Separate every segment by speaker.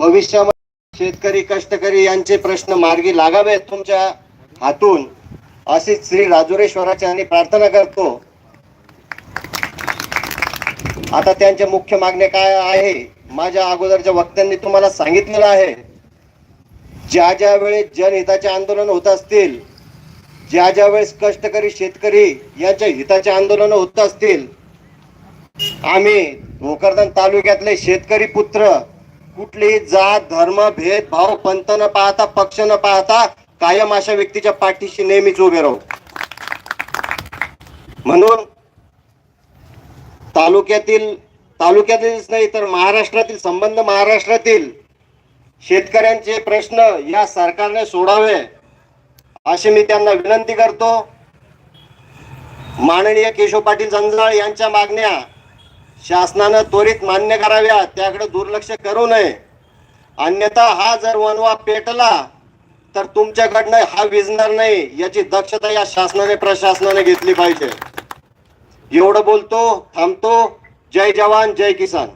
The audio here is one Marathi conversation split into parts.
Speaker 1: भविष्यामध्ये शेतकरी कष्टकरी यांचे प्रश्न मार्गी लागावेत तुमच्या हातून. अशीच श्री राजुरेश्वराच्या आणि प्रार्थना करतो. आता त्यांच्या मुख्य मागण्या काय आहे? माझ्या अगोदरच्या वक्त्यांनी तुम्हाला सांगितलेलं आहे. ज्या ज्या वेळेस जनहिताचे आंदोलन होत असतील ज्या ज्या वेळेस कष्टकरी शेतकरी यांच्या हिताचे आंदोलन होत असतील आम्ही भोकरदन तालुक्यातले शेतकरी पुत्र कुठलीही जात धर्म भेद भाव पंत न पाहता पक्ष न पाहता कायम अशा व्यक्तीच्या पाठीशी नेहमीच उभे राहू. म्हणून तालुक्यातील तालुक्यातीलच नाही तर महाराष्ट्रातील संबंध महाराष्ट्रातील शेतकऱ्यांचे प्रश्न या सरकारने सोडावे अशी मी त्यांना विनंती करतो. माननीय केशव पाटील जंजाळ यांच्या मागण्या शासनानं त्वरित मान्य कराव्या त्याकडे दुर्लक्ष करू नये. अन्यथा हा जर वनवा पेटला तर तुमच्याकडनं हा विजणार नाही याची दक्षता या शासनाने प्रशासनाने घेतली पाहिजे. एवढं बोलतो थांबतो. जय जवान जय किसान.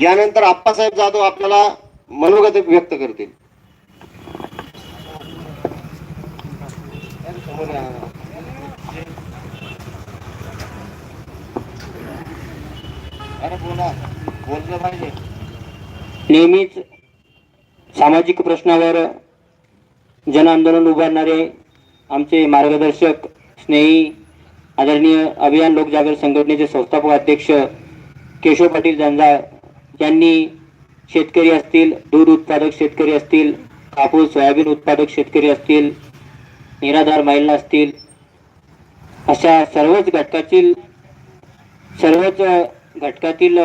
Speaker 1: यानंतर आप्पासाहेब जाधव आपल्याला मनोगत व्यक्त करतील.
Speaker 2: नेहमीच सामाजिक प्रश्नावर जन आंदोलन उभारणारे आमचे मार्गदर्शक स्नेही आदरणीय अभियान लोकजागर संघटनेचे संस्थापक अध्यक्ष केशव पाटील जंजाळ यांनी शेतकरी असतील दूध उत्पादक शेतकरी असतील कापूस सोयाबीन उत्पादक शेतकरी असतील निराधार महिला असतील अशा सर्वच घटकातील सर्वच घटकातील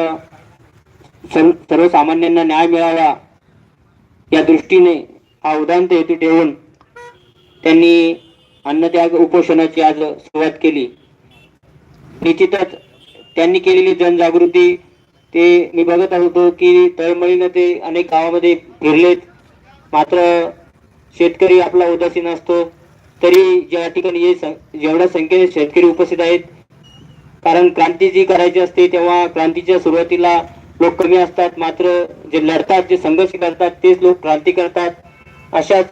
Speaker 2: सर्व सर्वसामान्यांना न्याय मिळावा या दृष्टीने हा उदांत हेतू ठेवून त्यांनी अन्नत्याग उपोषणाची आज सुरुवात केली. निश्चितच त्यांनी केलेली जनजागृती ते मी बघत होतो की तळमळीनं ते अनेक गावामध्ये फिरलेत. मात्र शेतकरी आपला उदासीन असतो. तरी ज्या ठिकाणी हे जेवढ्या संख्येने शेतकरी उपस्थित आहेत कारण क्रांती जी करायची असते तेव्हा क्रांतीच्या सुरुवातीला लोक कमी असतात मात्र जे लढतात जे संघर्ष करतात तेच लोक क्रांती करतात. अशाच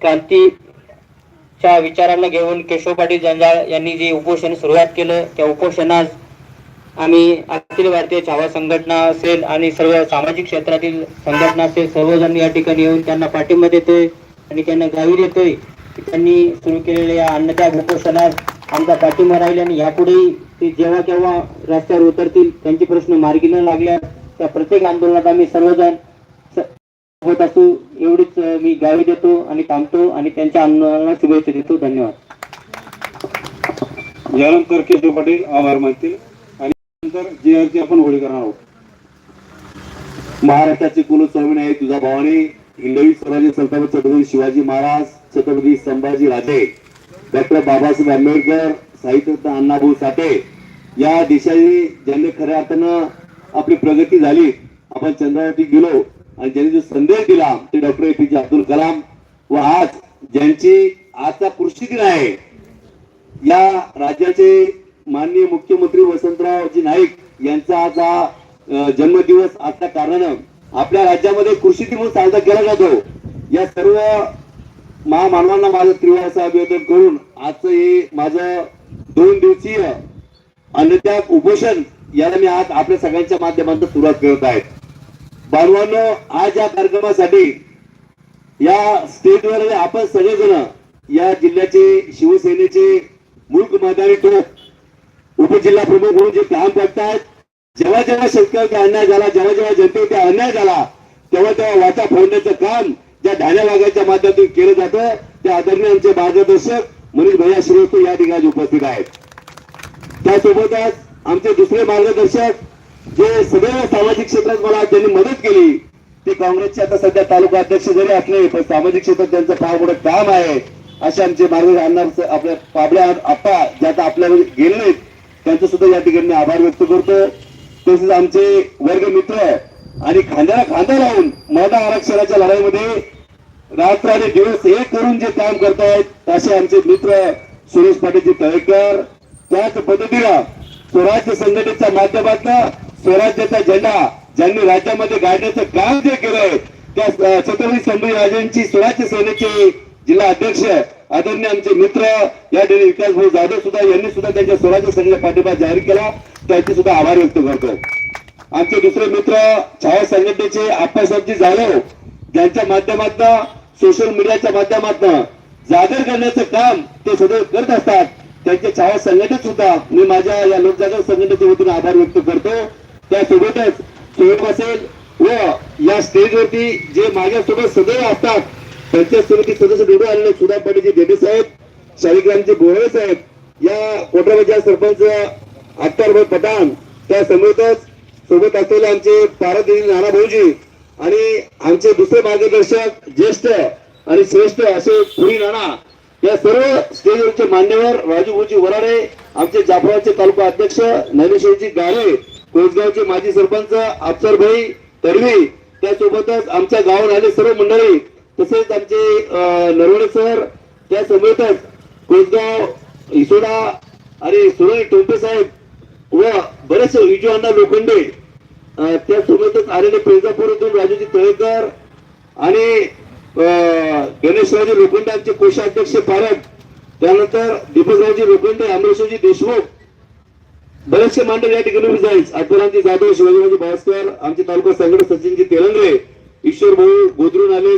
Speaker 2: क्रांतीच्या विचारांना घेऊन केशव पाटील जंजाळ यांनी जे उपोषण सुरुवात केलं त्या उपोषणास आम्ही अखिल भारतीय छावा संघटना असेल आणि सर्व सामाजिक क्षेत्रातील संघटना असेल सर्वजण या ठिकाणी येऊन त्यांना पाठिंबा देतोय आणि त्यांना गावी देतोय. त्यांनी सुरू केलेल्या अन्नत्याग उपोषणास आमचा पाठिंबा राहील आणि यापुढेही ते जेव्हा केव्हा रस्त्यावर उतरतील त्यांचे प्रश्न मार्गी न लागल्यास त्या प्रत्येक आंदोलनात आम्ही सर्वजण होत असू एवढीच मी गावी देतो आणि थांबतो आणि त्यांच्या आंदोलनाला शुभेच्छा देतो. धन्यवाद.
Speaker 3: यानंतर केशव पाटील आभार मानतील आणि नंतर जे आरची आपण होळी करणार आहोत. महाराष्ट्राचे कुलस्वामी आहे तुझा भावाने हिंदवी स्वराज्य संस्थापक छत्रपती शिवाजी महाराज छत्रपती संभाजी राजे डॉक्टर बाबासाहेब आंबेडकर साहित्यरत्न अण्णाभाऊ साठे या देशाने ज्यांनी खऱ्या अर्थानं आपली प्रगती झाली आपण चंद्रावरती गेलो आणि ज्यांनी जो संदेश दिला ते डॉक्टर एपीजे अब्दुल कलाम व आज ज्यांची आजचा कृषी दिन आहे या राज्याचे माननीय मुख्यमंत्री वसंतरावजी नाईक यांचा आज हा जन्मदिवस असल्या कारणानं आपल्या राज्यामध्ये कृषी दिन म्हणून साजरा केला जातो. या सर्व महामानवांना माझं त्रिवार अभिवादन करून आजचं हे माझं दोन दिवसीय अन्नत्याग उपोषण याला मी आज आपल्या सगळ्यांच्या माध्यमातून सुरुवात करत आहे. बांधवांनो आज या कार्यक्रमासाठी या स्टेजवर आपण सगळेजण या जिल्ह्याचे शिवसेनेचे मूळ मैदानी टोक उपजिल्हा प्रमुख म्हणून जे काम करतायत जेव्हा जेव्हा शेतकऱ्याचा अन्याय झाला जेव्हा जेव्हा जनतेचा अन्याय झाला तेव्हा तेव्हा वाचा फोडण्याचं काम ज्या ढाण्या भागाच्या माध्यमातून केलं जातं त्या आदरणीय आमचे मार्गदर्शक मनीष भैया श्रीवास्तव या ठिकाणी उपस्थित आहेत. त्यासोबतच आमचे दुसरे मार्गदर्शक जे सदैव सामाजिक क्षेत्रात मला त्यांनी मदत केली ते काँग्रेसचे आता सध्या तालुका अध्यक्ष जरी असले पण सामाजिक क्षेत्रात त्यांचं फार मोठं काम आहे असे आमचे मार्ग आणणार आपल्या पाबड्या आप्पा जे आता आपल्यावर गेले नाहीत त्यांचं सुद्धा या ठिकाणी आभार व्यक्त करतो. तसेच आमचे वर्ग मित्र आणि खांद्याला खांदा लावून मराठा आरक्षणाच्या लढाईमध्ये रात्र आणि दिवस हे करून जे काम करतायत असे आमचे मित्र सुरेश पाटीलजी तळेकर. त्याच पद्धतीनं स्वराज्य संघटनेच्या माध्यमातून स्वराज्याचा झेंडा ज्यांनी राज्यामध्ये गाडण्याचं काम जे केलंय त्या छत्रपती संभाजीराजांची स्वराज्य सेनेचे जिल्हा अध्यक्ष आदरणीय आमचे मित्र या ठिकाणी विकास भाऊ जाधव सुद्धा यांनी सुद्धा त्यांच्या स्वराज्य संघ पाठिंबा जाहीर केला. त्यांचे सुद्धा आभार व्यक्त करतो. आमचे दुसरे मित्र छाया संघटनेचे आप्पासाहेबजी जाधव ज्यांच्या माध्यमातून सोशल मीडियाच्या माध्यमातून जागर करण्याचं काम ते सदैव करत असतात. त्यांचे छावा संघटनेत सुद्धा मी माझ्या या लोकजागर संघटनेच्या वतीने आभार व्यक्त करतो. त्यासोबतच सोबत असेल व या स्टेजवरती जे माझ्यासोबत सदैव असतात त्यांच्या समिती सदस्य निवडून आलेले सुधा पाटीलजी देवी साहेब शालिग्रामचे गोळे साहेब या कोटराबाच्या सरपंच अख्तरभाई पठाण त्या समेतच सोबत असलेले आमचे पारदेवी नाना भाऊजी आणि आमचे दुसरे मार्गदर्शक ज्येष्ठ आणि श्रेष्ठ असे पुरी नाना या सर्व स्टेजवरचे मान्यवर राजूभाऊजी वराडे आमचे जाफराचे तालुका अध्यक्ष ज्ञानेश्वरजी गारे कोसगावचे माजी सरपंच अफसरभाई तडवी त्यासोबतच आमच्या गावावर आले सर्व मंडळी तसेच आमचे नरवणे सर त्यासोबतच कोसगाव इसोडा आणि सुरई टोंपे साहेब व बरेचसे विजू अण्णा लोखंडे त्यासोबतच आलेले पेजापूरतून राजूजी तळेकर आणि अं, गणेशरावजी लोखंडांचे कोषाध्यक्ष पारख त्यानंतर दीपकरावजी लोखंडे अमरेशजी देशमुख बरेचसे मांडव या ठिकाणी जाईल. आहेत जाधव शिवाजीरावजी भास्कर आमचे तालुका संघटक सचिनजी तेलंगरे ईश्वर भाऊ गोदरून आले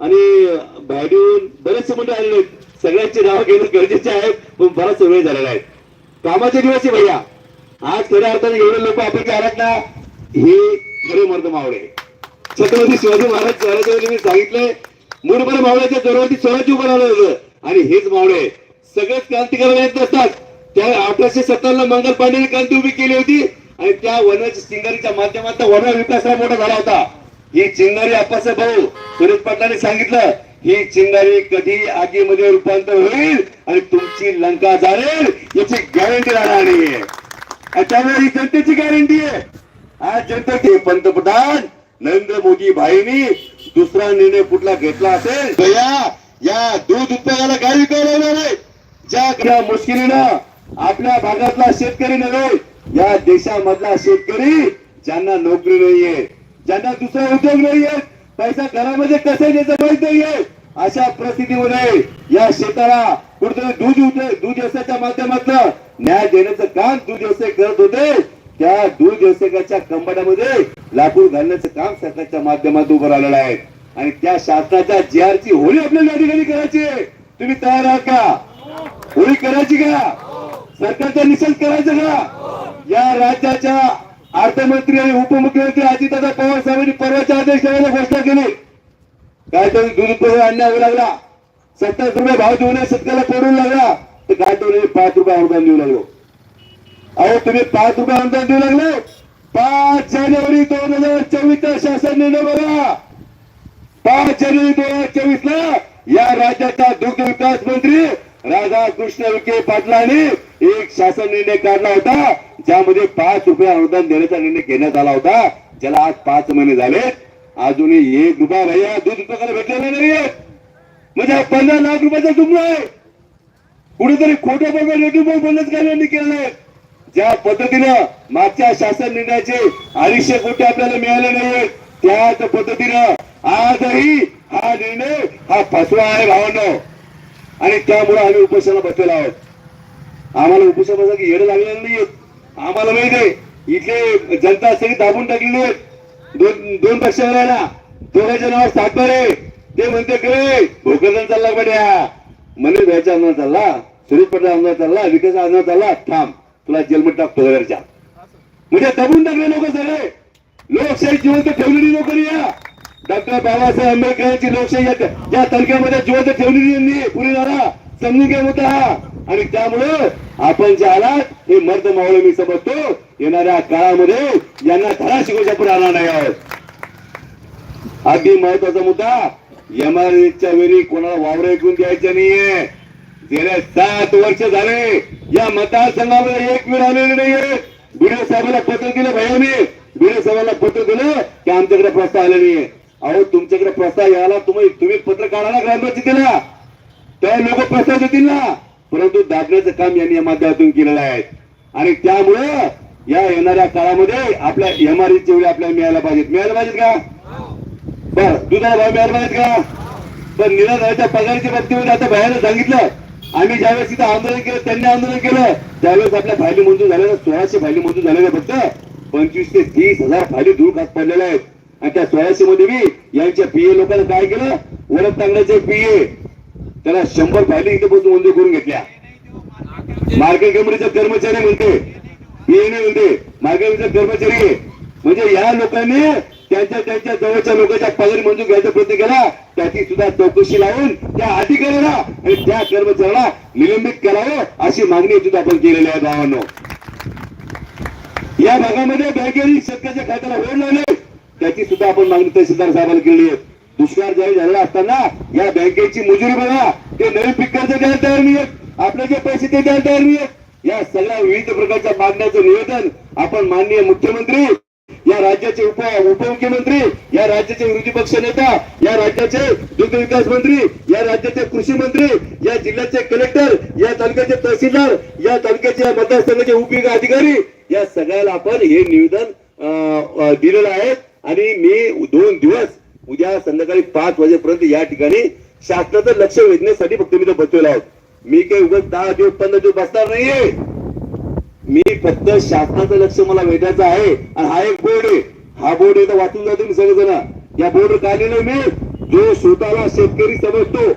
Speaker 3: आणि भाडीहून बरेचसे मंडळ आलेले आहेत. सगळ्यांची नावं घेणं गरजेचे आहे पण बराच वेळ झालेला आहे. कामाचे दिवस आहे भैया. आज खऱ्या अर्थाने एवढे लोक आपली आलात ना हे खरे मर्द मावळे. छत्रपती शिवाजी महाराज स्वराज्यामध्ये मी सांगितलंय मुरबर मावळ्याच्या जोरावरती स्वराज्य उभं राहिलं होतं. आणि हेच मावळे सगळेच क्रांती येत नसतात. त्या अठराशे सत्तरला मंगल पांडेने क्रांती उभी केली होती आणि त्या वन चिंगारीच्या माध्यमातून वन विकास मोठा झाला होता. ही चिंगारी आपाचा भाऊ सुरेश पाटलांनी सांगितलं ही चिंगारी कधी आगीमध्ये रूपांतर होईल आणि तुमची लंका जाळेल याची गॅरंटी राहणार नाहीये. त्यामुळे ही जनतेची गॅरंटी आहे. आज जनतेचे पंतप्रधान. नरेंद्र मोदी भाईनी दुसरा निर्णय कुठला घेतला असेल? तर या दूध उत्पादनाला काय विकायला नाही ज्या मुश्किलीनं आपल्या भागातला शेतकरी नव्हे या देशामधला शेतकरी ज्यांना नोकरी नाहीये ज्यांना दुसरा उद्योग नाहीये पैसा घरामध्ये कसं द्यायचं माहीत नाहीये अशा परिस्थितीमध्ये या शेताला कुठेतरी दूध दूध व्यवसायाच्या माध्यमातून न्याय देण्याचं काम दूध व्यवसाय करत होते. त्या दूध व्यवसायकाच्या कंबाड्यामध्ये लाकूड घालण्याचं काम सरकारच्या माध्यमातून उभं राहिलेलं आहे. आणि त्या शासनाच्या जी ची होळी आपल्याला या ठिकाणी करायची आहे. तुम्ही तयार आहात का? होळी करायची का? सरकारचा निषेध करायचा का? या राज्याच्या अर्थमंत्री आणि उपमुख्यमंत्री अजितदादा पवार साहेबांनी परवाच्या आदेश करायला घोषणा केली. काय तरी दूध उत्पादन आणण्यावर लागला. सत्तावीस रुपये भाव देऊन शेतकऱ्याला पडून लागला. तर काय तरी पाच रुपये अनुदान देऊ लागलो. अहो तुम्ही पाच रुपये अनुदान देऊ लागले? पाच जानेवारी दोन हजार चोवीस चा शासन निर्णय बघा. पाच जानेवारी दोन हजार चोवीस ला या राज्याचा दुग्ध विकास मंत्री राधाकृष्ण विखे पाटलांनी एक शासन निर्णय काढला होता ज्यामध्ये पाच रुपये अनुदान देण्याचा निर्णय घेण्यात आला होता. ज्याला आज पाच महिने झाले अजूनही एक रुपया भैया दूध उत्पादन भेटलेला नाहीये म्हणजे पंधरा लाख रुपयाचा जुमला आहे. कुठेतरी खोटं बघून युट्यूबवर बंदच करण्यानी केलं नाही. ज्या पद्धतीनं मागच्या शासन निर्णयाचे अडीचशे कोटी आपल्याला मिळाले नाहीये त्याच पद्धतीनं आजही हा निर्णय हा फसवा आहे भावांनो. आणि त्यामुळे आम्ही उपोषणाला बसलेलो आहोत. आम्हाला उपोषणाचं येणं लागलेलं नाही आम्हाला माहीत आहे इथले जनता सगळी दाबून टाकलेली आहेत. दोन दोन पक्ष आहे ना दोघांच्या नावावर सातबार आहे. ते म्हणते गे भोकरदन चालला बड्या? मने भ्याचा अंदाज चालला सुरेश पटेल अंदाज चालला विकास अंदाज चालला थांब. तुला जेलमध्ये टाकतो घरच्या. म्हणजे दबून टाकले लोक सगळे. लोकशाही जिवंत ठेवलेली नोकरी या. डॉक्टर बाबासाहेब आंबेडकरांची लोकशाही या- तालुक्यामध्ये जिवंत ठेवलेली यांनी. पुढे झाला. समजून घ्या होता हा. आणि त्यामुळं आपण जे आलात हे मर्द मावळ मी समजतो. येणाऱ्या काळामध्ये यांना धडा शिकवच्या पुढे आला नाही आहोत. अगदी महत्त्वाचा मुद्दा. एमआरएच्या वेळी कोणाला वावर ऐकून द्यायचा नाहीये. गेल्या सात वर्ष झाले या मतदारसंघामध्ये एक वेळ आलेले नाहीये. बीडीओ साहेबांना पत्र दिलं भैयाने बीडीओ साहेबांना पत्र दिलं की आमच्याकडे प्रस्ताव आले नाहीये. अहो तुमच्याकडे प्रस्ताव यायला तुम्ही तुम्ही पत्र काढा ना ग्रामपंचायतीला. त्या लोक प्रस्ताव देतील ना. परंतु दाबण्याचं काम यांनी या माध्यमातून केलेलं आहे. आणि त्यामुळे या येणाऱ्या काळामध्ये आपल्या एमआरई जेवढे आपल्याला मिळायला पाहिजेत. मिळायला पाहिजेत का? बर दुधाला भाव मिळायला पाहिजेत का? पण निराधाराच्या पगाराच्या बाबतीमध्ये आता बाहेर सांगितलं. आम्ही ज्यावेळेस तिथं आंदोलन केलं त्यांनी आंदोलन केलं. त्यावेळेस आपल्या फायली मंजूर झालेल्या सोळाशे फायली मंजूर झालेल्या फक्त पंचवीस ते तीस हजार फायली दूर खात पडलेल्या आहेत. आणि त्या सोळाशे मध्ये मी यांच्या पीए लोकांना काय केलं? ओळख टाकण्याचे पीए त्याला शंभर फायली इथे बसून मंजूर करून घेतल्या. मार्केट कमिटीचे कर्मचारी म्हणते नाही म्हणते मार्केट कमिटीचे कर्मचारी म्हणजे या लोकांनी त्यांच्या त्यांच्या जवळच्या लोकांच्या पगारी मंजूर घ्यायचा प्रयत्न केला त्याची सुद्धा चौकशी लावून त्या अधिकाऱ्याला आणि त्या कर्मचाऱ्याला निलंबित करावं अशी मागणी सुद्धा आपण केलेली आहे भावांनो. या भागामध्ये बँकेने शेतकऱ्याच्या खात्याला होड लावले त्याची सुद्धा आपण मागणी तहसीलदार साहेबांना केली आहे. दुष्काळ जाहीर झालेला असताना या बँकेची मजुरी बघा. ते नवीन पीक कर्ज द्यायला तयार नाही आहेत. आपले जे पैसे ते द्यायला तयार नाही आहेत. या सगळ्या विविध प्रकारच्या मागण्याचं निवेदन आपण माननीय मुख्यमंत्री या राज्याचे उप उपमुख्यमंत्री या राज्याचे विरोधी पक्ष नेता या राज्याचे दुग्ध विकास मंत्री या राज्याचे कृषी मंत्री या जिल्ह्याचे कलेक्टर या तालुक्याचे तहसीलदार या तालुक्याचे मतदारसंघाचे उपविभाग अधिकारी या सगळ्याला आपण हे निवेदन दिलेलं आहे. आणि मी दोन दिवस उद्या संध्याकाळी पाच वाजेपर्यंत या ठिकाणी शासनाचं लक्ष वेधण्यासाठी फक्त मी तो बसलेलो आहोत. मी काही उगाच दहा दिवस पंधरा दिवस बसणार नाहीये. मी फक्त शासनाचं लक्ष मला वेधायचं आहे आणि हा एक बोर्ड आहे. हा बोर्ड एकदा वाचून जातो तुम्ही सगळेजण. या बोर्ड काय मी. जो स्वतःला शेतकरी समजतो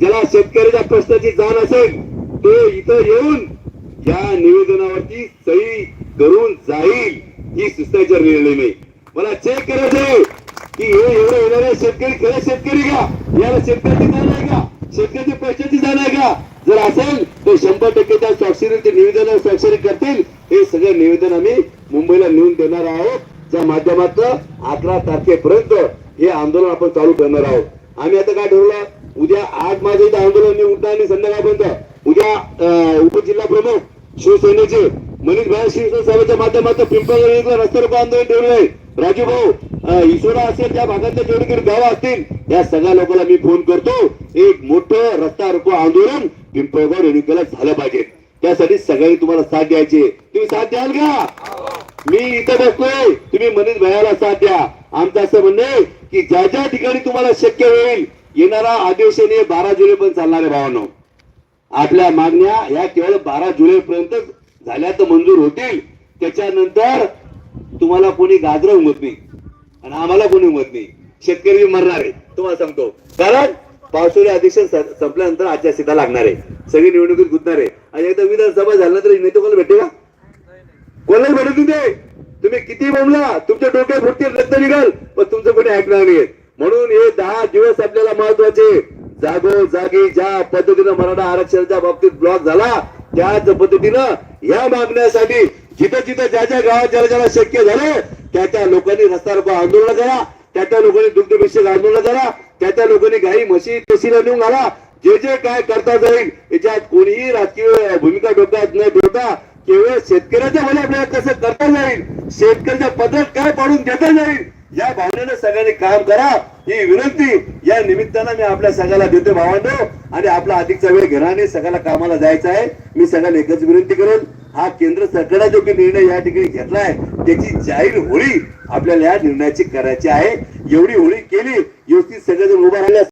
Speaker 3: ज्याला शेतकऱ्याच्या कष्टाची जाण असेल तो इथं येऊन या निवेदनावरती सही करून जाईल. ही सुस्ताच्या लिहिलेली मी. मला चेक करायचं की हे एवढे येणारे शेतकरी खरे शेतकरी का याला शेतकऱ्याची जाण आहे का शेतकऱ्याची पैशाची जाण आहे का जर असेल तर शंभर टक्के त्या स्वाक्षरी ते निवेदन स्वाक्षरी करतील हे सगळे निवेदन आम्ही मुंबईला नेऊन देणार आहोत. त्या माध्यमातून अकरा तारखेपर्यंत हे आंदोलन आपण चालू करणार आहोत. आम्ही आता काय ठरवलं? उद्या आठ माझे आंदोलन मी उठणार आणि संध्याकाळपर्यंत. उद्या उपजिल्हा प्रमुख शिवसेनेचे मनीष भाई शिवसेना माध्यमातून पिंपळगड रस्ता रोको आंदोलन ठेवलंय. राजू भाऊ इसोरा असेल त्या भागातल्या जेवढे काही गावं असतील या सगळ्या लोकांना मी फोन करतो. एक मोठं रस्ता रोको आंदोलन पिंपळगाव रेणुकेला झालं पाहिजे. त्यासाठी सगळ्यांनी तुम्हाला साथ द्यायची. तुम्ही साथ द्याल का? मी इथं बसलोय. तुम्ही मनीष भयाला साथ द्या. आमचं असं म्हणणं की ज्या ज्या ठिकाणी तुम्हाला शक्य होईल येणारा अधिवेशन हे बारा जुलै पण चालणार आहे आपल्या मागण्या या केवळ बारा जुलै पर्यंत झाल्या तर मंजूर होतील. त्याच्यानंतर तुम्हाला कोणी गाजर उमत नाही. आणि आम्हाला कोणी उमत नाही. शेतकरी मरणार आहे. तुम्हाला सांगतो. कारण पावसाळी अधिवेशन संपल्यानंतर संपल्यानंतर आचारसंहिता लागणार आहे. सगळी निवडणुकीत गुंतणार आहे. आणि एकदा विधानसभा तरी नेते कोणाला भेटते का? कोणाला भेटत नाही तुम्ही किती बोलला तुमच्या डोक्यात फुटतील रक्त निघाल. पण तुमचं कोणी ऐकणार नाही म्हणून हे दहा दिवस आपल्याला महत्त्वाचे. जागो जागी ज्या पद्धतीनं मराठा आरक्षणाच्या बाबतीत ब्लॉक झाला त्याच पद्धतीनं या मागण्यासाठी जिथं जिथं ज्या ज्या गावात ज्याला ज्याला शक्य झालं त्या त्या लोकांनी रस्ता रोको आंदोलन करा. त्या त्या लोकांनी दुग्धविषयक आंदोलन करा. त्या त्या लोकांनी गाई म्हशी तशीला नेऊन घाला. जे जे काय करता जाईल याच्यात कोणीही राजकीय भूमिका डोक्यात न ठेवता केवळ शेतकऱ्याच्या मध्ये आपल्याला कसं करता जाईल शेतकऱ्याच्या पद्धत काय पाडून देता जाईल या भावनेनं सगळ्यांनी काम करा. ही विनंती या निमित्तानं मी आपल्या सगळ्याला देतो भावांनो. आणि आपला अधिकचा वेळ घेणारे सगळ्याला कामाला जायचं आहे. मी सगळ्यांना एकच विनंती करेन हा केंद्र सरकारने जो काही निर्णय या ठिकाणी घेतलाय त्याची जाहीर होळी आपल्याला या निर्णयाची करायची आहे. एवढी होळी केली व्यवस्थित सगळेजण उभा राहिल्यास